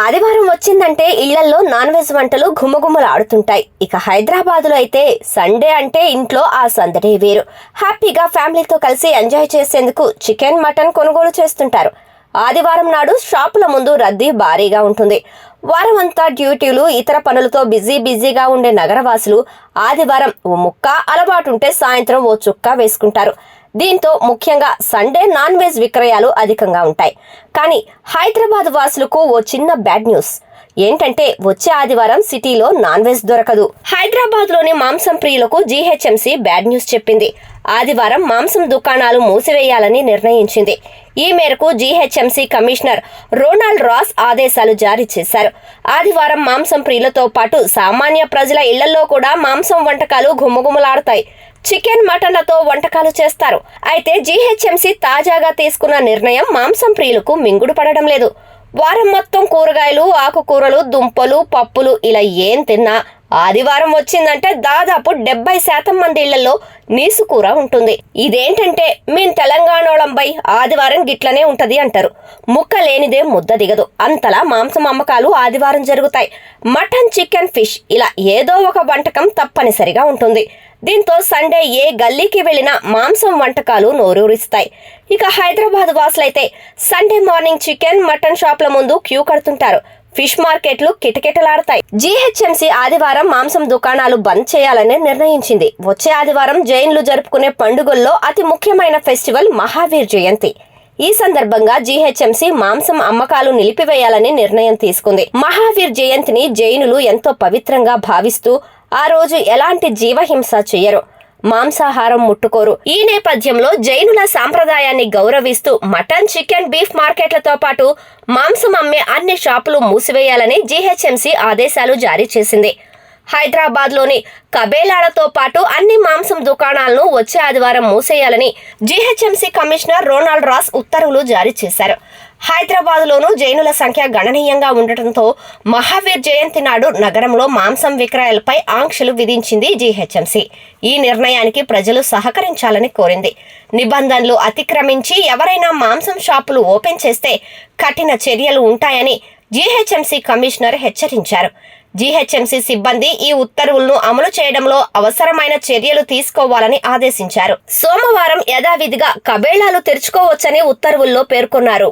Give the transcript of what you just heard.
ఆదివారం వచ్చిందంటే ఇళ్ళలో నాన్ వెజ్ వంటలు ఘుమఘుమలాడుతుంటాయి. ఇక హైదరాబాద్లో అయితే సండే అంటే ఇంట్లో ఆ సందడే వేరు. హ్యాపీగా ఫ్యామిలీతో కలిసి ఎంజాయ్ చేసేందుకు చికెన్ మటన్ కొనుగోలు చేస్తుంటారు. ఆదివారం నాడు షాపుల ముందు రద్దీ భారీగా ఉంటుంది. వారం అంతా డ్యూటీలు ఇతర పనులతో బిజీ బిజీగా ఉండే నగరవాసులు ఆదివారం ఓ ముక్క అలవాటుంటే సాయంత్రం ఓ చుక్క వేసుకుంటారు. దీంతో ముఖ్యంగా సండే నాన్ వెజ్ విక్రయాలు అధికంగా ఉంటాయి. కానీ హైదరాబాద్ వాసులకు ఓ చిన్న బ్యాడ్ న్యూస్ ఏంటంటే వచ్చే ఆదివారం సిటీలో నాన్ వెజ్ దొరకదు. హైదరాబాద్లోని మాంసం ప్రియులకు జీహెచ్ఎంసీ బ్యాడ్ న్యూస్ చెప్పింది. ఆదివారం మాంసం దుకాణాలు మూసివేయాలని నిర్ణయించింది. ఈ మేరకు జీహెచ్ఎంసీ కమిషనర్ రోనాల్డ్ రాస్ ఆదేశాలు జారీ చేశారు. ఆదివారం మాంసం ప్రియులతో పాటు సామాన్య ప్రజల ఇళ్ళలో కూడా మాంసం వంటకాలు ఘుమఘుమలాడతాయి. చికెన్ మటన్లతో వంటకాలు చేస్తారు. అయితే జీహెచ్ఎంసీ తాజాగా తీసుకున్న నిర్ణయం మాంసం ప్రియులకు మింగుడు పడడం లేదు. వారం మొత్తం కూరగాయలు ఆకుకూరలు దుంపలు పప్పులు ఇలా ఏం తిన్నా ఆదివారం వచ్చిందంటే దాదాపు డెబ్బై శాతం మంది ఇళ్ళలో నీసు కూర ఉంటుంది. ఇదేంటంటే మేము తెలంగాణోళంపై ఆదివారం గిట్లనే ఉంటది అంటారు. ముక్క లేనిదే ముద్ద దిగదు. అంతలా మాంసం అమ్మకాలు ఆదివారం జరుగుతాయి. మటన్ చికెన్ ఫిష్ ఇలా ఏదో ఒక వంటకం తప్పనిసరిగా ఉంటుంది. దీంతో సండే ఏ గల్లీకి వెళ్ళినా మాంసం వంటకాలు నోరూరిస్తాయి. ఇక హైదరాబాద్ వాసులైతే సండే మార్నింగ్ చికెన్ మటన్ షాప్ల ముందు క్యూ కడుతుంటారు. ఫిష్ మార్కెట్లు కిటకిటలాడతాయి. జీహెచ్ఎంసీ ఆదివారం మాంసం దుకాణాలు బంద్ చేయాలని నిర్ణయించింది. వచ్చే ఆదివారం జైన్లు జరుపుకునే పండుగల్లో అతి ముఖ్యమైన ఫెస్టివల్ మహావీర్ జయంతి. ఈ సందర్భంగా జీహెచ్ఎంసీ మాంసం అమ్మకాలు నిలిపివేయాలని నిర్ణయం తీసుకుంది. మహావీర్ జయంతిని జైనులు ఎంతో పవిత్రంగా భావిస్తూ ఆ రోజు ఎలాంటి జీవహింస చేయరు. మాంసాహారం ముట్టుకోరు. ఈ నేపథ్యంలో జైనుల సాంప్రదాయాన్ని గౌరవిస్తూ మటన్ చికెన్ బీఫ్ మార్కెట్లతో పాటు మాంసం అమ్మే అన్ని షాపులు మూసివేయాలని జీహెచ్ఎంసీ ఆదేశాలు జారీ చేసింది. హైదరాబాద్లోని కబేలాలతో పాటు అన్ని మాంసం దుకాణాలను వచ్చే ఆదివారం మూసేయాలని జీహెచ్ఎంసీ కమిషనర్ రోనాల్డ్ రాస్ ఉత్తర్వులు జారీ చేశారు. హైదరాబాద్లోనూ జైనుల సంఖ్య గణనీయంగా ఉండటంతో మహావీర్ జయంతి నాడు నగరంలో మాంసం విక్రయాలపై ఆంక్షలు విధించింది జీహెచ్ఎంసీ. ఈ నిర్ణయానికి ప్రజలు సహకరించాలని కోరింది. నిబంధనలు అతిక్రమించి ఎవరైనా మాంసం షాపులు ఓపెన్ చేస్తే కఠిన చర్యలు ఉంటాయని జీహెచ్ఎంసీ కమిషనర్ హెచ్చరించారు. జీహెచ్ఎంసీ సిబ్బంది ఈ ఉత్తర్వులను అమలు చేయడంలో అవసరమైన చర్యలు తీసుకోవాలని ఆదేశించారు. సోమవారం యథావిధిగా కబేళాలు తెరుచుకోవచ్చని ఉత్తర్వుల్లో పేర్కొన్నారు.